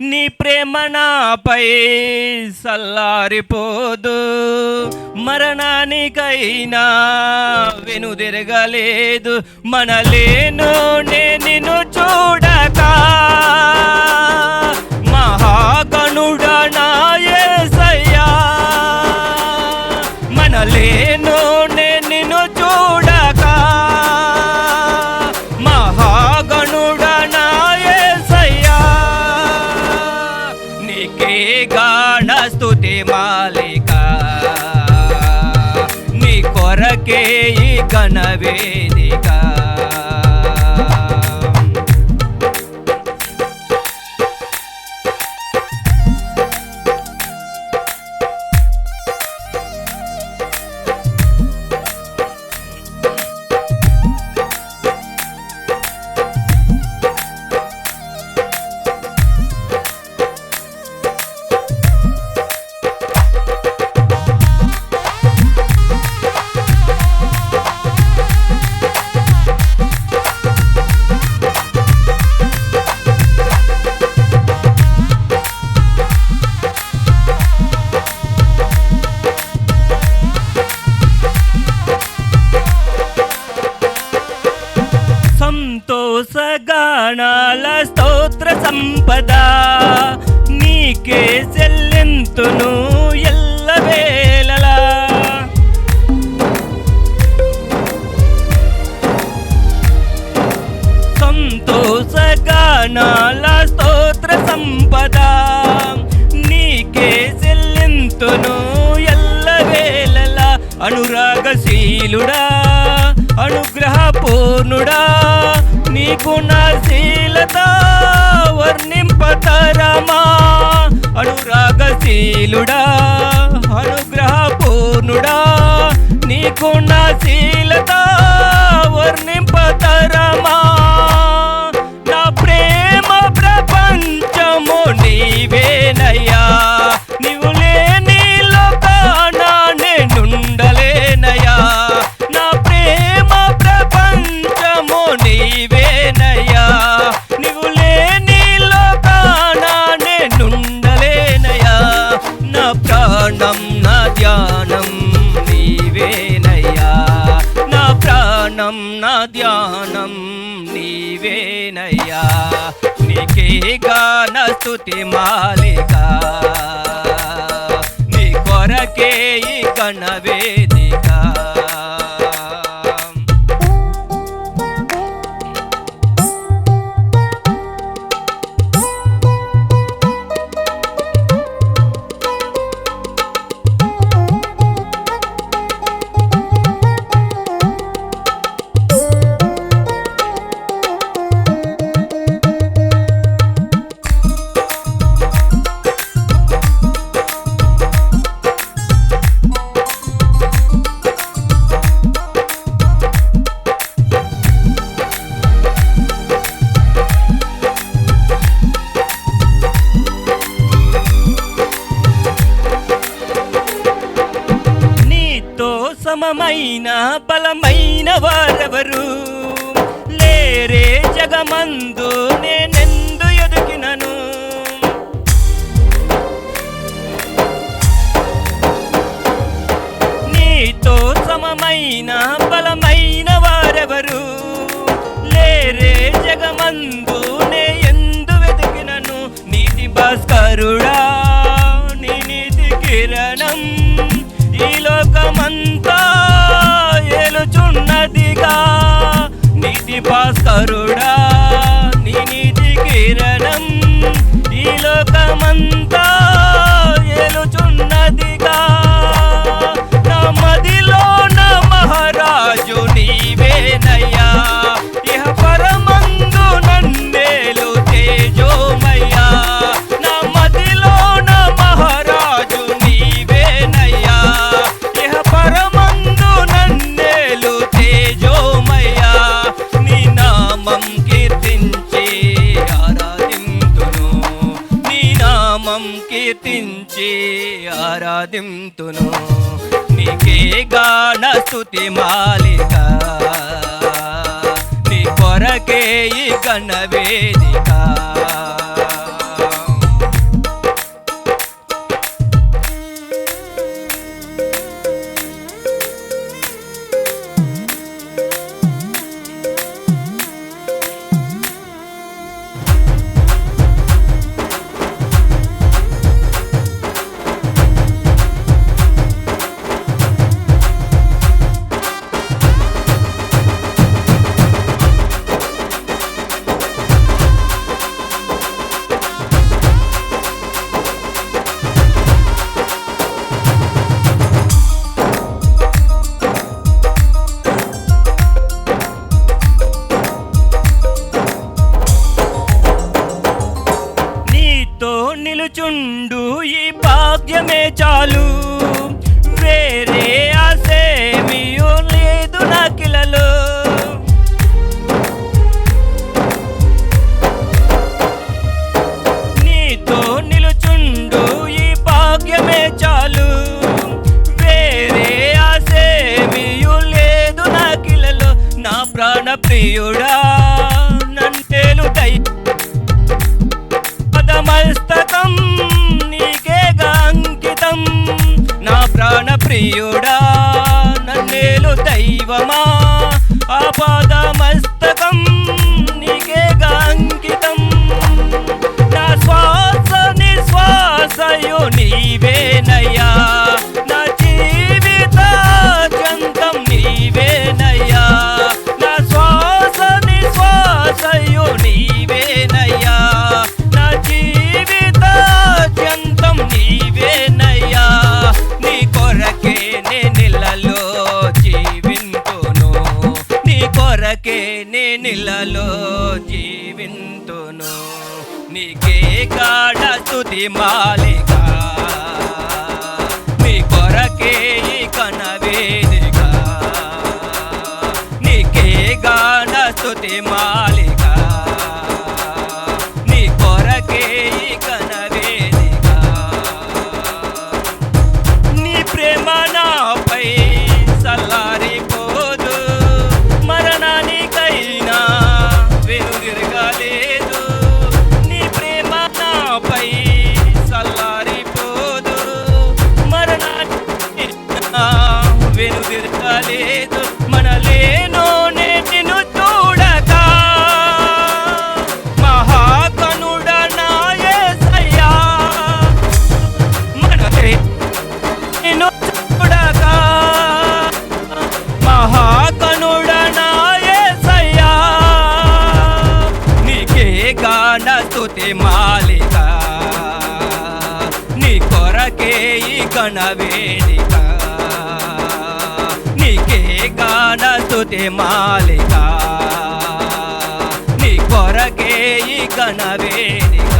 నీ ప్రేమ నాపై సల్లారిపోదు. మరణానికైనా వెనుదిరగలేదు మనలేను నేను చూడక నీకే గాన స్తుతి మాలిక. నీ కొరకే ఈ గణ సంపద నీకే చెల్లింతును ఎల్లవేళలా సంతోషగానాల స్తోత్ర సంపద నీకే చెల్లింతును ఎల్లవేళలా అనురాగశీలుడా అనుగ్రహ పూర్ణుడా నీకు నా శీలతా. వర్ణింపతరమా? అనురాగశీలుడా అనుగ్రహ పూర్ణుడా శీ ప్రాణం నా ధ్యానం నీవేనయ్యా. నీకే గాన స్థుతి మాలిక నీ కొరకే ఈ గణ సమమైన బలమైన వారెవరు? లేరే జగమందు నేనెందు ఎదుగినను? నీతో సమమైన బలమైన వారెవరు? లేరే జగమందు నే ఎందు వెతికినను? నీతి భాస్కరుడా నీ నీతి కిరణం ఈ లోకమంతా నీతి భాస్కరుడా నామం ఆరాధింతును. నీకే గాన స్థుతి మాలిక. నీ కొరకే ఈ గణ వేదిక. చుండు ఈ భాగ్యమే చాలు. వేరే ఆసేమీ లేదు నాకిలలో నీతో నిలుచుండు ఈ భాగ్యమే చాలు. వేరే ఆసేమీ లేదు నాకిలలో నా ప్రాణ ప్రియుడా Ivama, Abadamas. నీకే కాడ మాలిక. నీ కొరకే ఈ కనవేదిక నీకే గాన స్తుతి మాలిక నాకే ఈ కణవేదిక నీకే గాన స్థుతి మాలిక. నీ కొరకే ఈ కణవేదిక